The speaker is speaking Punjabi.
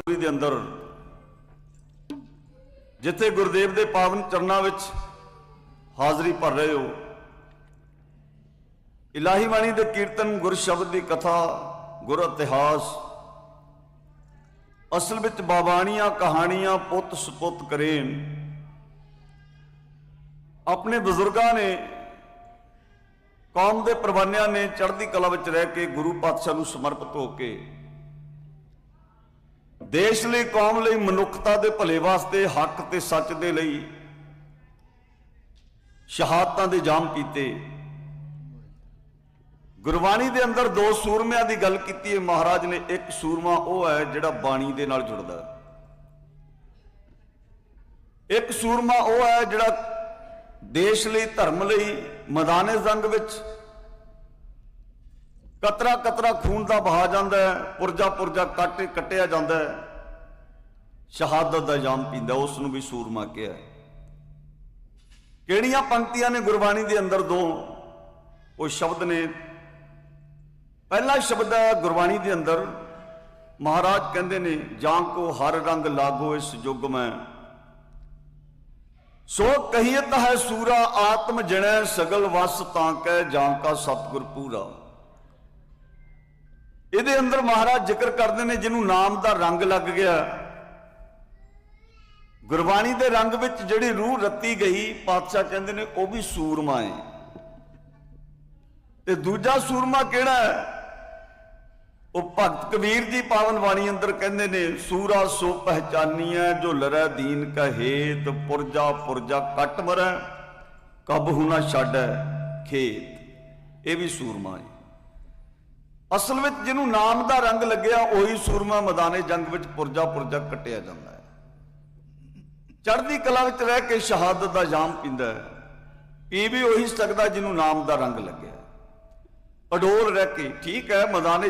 ਹਜ਼ੂਰੀ ਦੇ ਅੰਦਰ, ਜਿੱਥੇ ਗੁਰਦੇਵ ਦੇ ਪਾਵਨ ਚਰਨਾਂ ਵਿੱਚ ਹਾਜ਼ਰੀ ਭਰ ਰਹੇ ਹੋ, ਇਲਾਹੀ ਬਾਣੀ ਦੇ ਕੀਰਤਨ ਗੁਰ ਸ਼ਬਦ ਦੀ ਕਥਾ, ਗੁਰ ਇਤਿਹਾਸ, ਅਸਲ ਵਿੱਚ ਬਾਬਾਣੀਆਂ ਕਹਾਣੀਆਂ ਪੁੱਤ ਸੁਪੁੱਤ ਕਰੇਨ, ਆਪਣੇ ਬਜ਼ੁਰਗਾਂ ਨੇ ਕੌਮ ਦੇ ਪ੍ਰਵਾਨਿਆਂ ਨੇ ਚੜ੍ਹਦੀ ਕਲਾ ਵਿੱਚ ਰਹਿ ਕੇ ਗੁਰੂ ਪਾਤਸ਼ਾਹ ਨੂੰ ਸਮਰਪਿਤ ਹੋ ਕੇ ਦੇਸ਼ ਲਈ, ਕੌਮ ਲਈ, ਮਨੁੱਖਤਾ ਦੇ ਭਲੇ ਵਾਸਤੇ, ਹੱਕ ਤੇ ਸੱਚ ਦੇ ਲਈ ਸ਼ਹਾਦਤਾਂ ਦੇ ਜਾਮ ਕੀਤੇ। ਗੁਰਬਾਣੀ ਦੇ ਅੰਦਰ ਦੋ ਸੂਰਮਿਆਂ ਦੀ ਗੱਲ ਕੀਤੀ ਹੈ। ਮਹਾਰਾਜ ਨੇ ਇੱਕ ਸੂਰਮਾ, ਉਹ ਹੈ ਜਿਹੜਾ ਬਾਣੀ ਦੇ ਨਾਲ ਜੁੜਦਾ ਇੱਕ ਸੂਰਮਾ, ਉਹ ਹੈ ਜਿਹੜਾ ਦੇਸ਼ ਲਈ, ਧਰਮ ਲਈ ਮੈਦਾਨੇ ਜੰਗ ਵਿੱਚ ਕਤਰਾ ਕਤਰਾ ਖੂਨ ਦਾ ਬਹਾ ਜਾਂਦਾ ਹੈ, ਪੁਰਜਾ ਪੁਰਜਾ ਕੱਟ ਕੱਟਿਆ ਜਾਂਦਾ ਹੈ। ਸ਼ਹਾਦਤ ਦਾ ਜਾਮ ਪੀਂਦਾ, ਉਸ ਨੂੰ ਵੀ ਸੂਰਮਾ ਕਿਹਾ ਕਿਹੜੀਆਂ ਪੰਕਤੀਆਂ ਨੇ ਗੁਰਬਾਣੀ ਦੇ ਅੰਦਰ ਦੋ? ਉਹ ਸ਼ਬਦ ਨੇ। ਪਹਿਲਾ ਸ਼ਬਦ ਹੈ ਗੁਰਬਾਣੀ ਦੇ ਅੰਦਰ, ਮਹਾਰਾਜ ਕਹਿੰਦੇ ਨੇ, ਜਾਂ ਕੋ ਹਰ ਰੰਗ ਲਾਗੋ ਇਸ ਯੁੱਗ ਮੈਂ। ਸੋ ਕਹੀਤ ਹੈ ਸੂਰਾ, ਆਤਮ ਜਣੈ ਸਗਲ ਵਸ ਤਾਂ ਕੈ ਜਾਂ ਕਾ ਸਤਿਗੁਰ ਪੂਰਾ। ਇਹਦੇ ਅੰਦਰ ਮਹਾਰਾਜ ਜ਼ਿਕਰ ਕਰਦੇ ਨੇ ਜਿਹਨੂੰ ਨਾਮ ਦਾ ਰੰਗ ਲੱਗ ਗਿਆ। ਗੁਰਬਾਣੀ ਦੇ ਰੰਗ ਵਿੱਚ ਜਿਹੜੀ ਰੂਹ ਰੱਤੀ ਗਈ, ਪਾਤਸ਼ਾਹ ਕਹਿੰਦੇ ਨੇ ਉਹ ਵੀ ਸੂਰਮਾ ਹੈ ਤੇ ਦੂਜਾ ਸੂਰਮਾ ਕਿਹੜਾ ਹੈ? ਉਹ ਭਗਤ ਕਬੀਰ ਜੀ ਪਾਵਨ ਬਾਣੀ ਅੰਦਰ ਕਹਿੰਦੇ ਨੇ, ਸੂਰਾ ਸੋ ਪਹਿਚਾਨੀਐ, ਜੋ ਲਰੈ ਦੀਨ ਕਹੇਤ ਪੁਰਜਾ ਪੁਰਜਾ ਕੱਟ ਮਰੈ ਕਬਹੁ ਨਾ ਛਾਡੈ ਖੇਤ। ਇਹ ਵੀ ਸੂਰਮਾ ਹੈ ਅਸਲ ਵਿੱਚ ਜਿਹਨੂੰ ਨਾਮ ਦਾ ਰੰਗ ਲੱਗਿਆ, ਉਹੀ ਸੂਰਮਾ ਮੈਦਾਨੇ ਜੰਗ ਵਿੱਚ ਪੁਰਜਾ ਪੁਰਜਾ ਕੱਟਿਆ ਜਾਂਦਾ ਹੈ। ਚੜ੍ਹਦੀ ਕਲਾ ਵਿੱਚ ਰਹਿ ਕੇ ਸ਼ਹਾਦਤ ਦਾ ਜਾਮ ਪੀਂਦਾ ਹੈ। ਪੀ ਵੀ ਉਹੀ ਸਕਦਾ ਜਿਹਨੂੰ ਨਾਮ ਦਾ ਰੰਗ ਲੱਗਿਆ। ਅਡੋਲ ਰਹਿ ਕੇ, ਠੀਕ ਹੈ, ਮੈਦਾਨੇ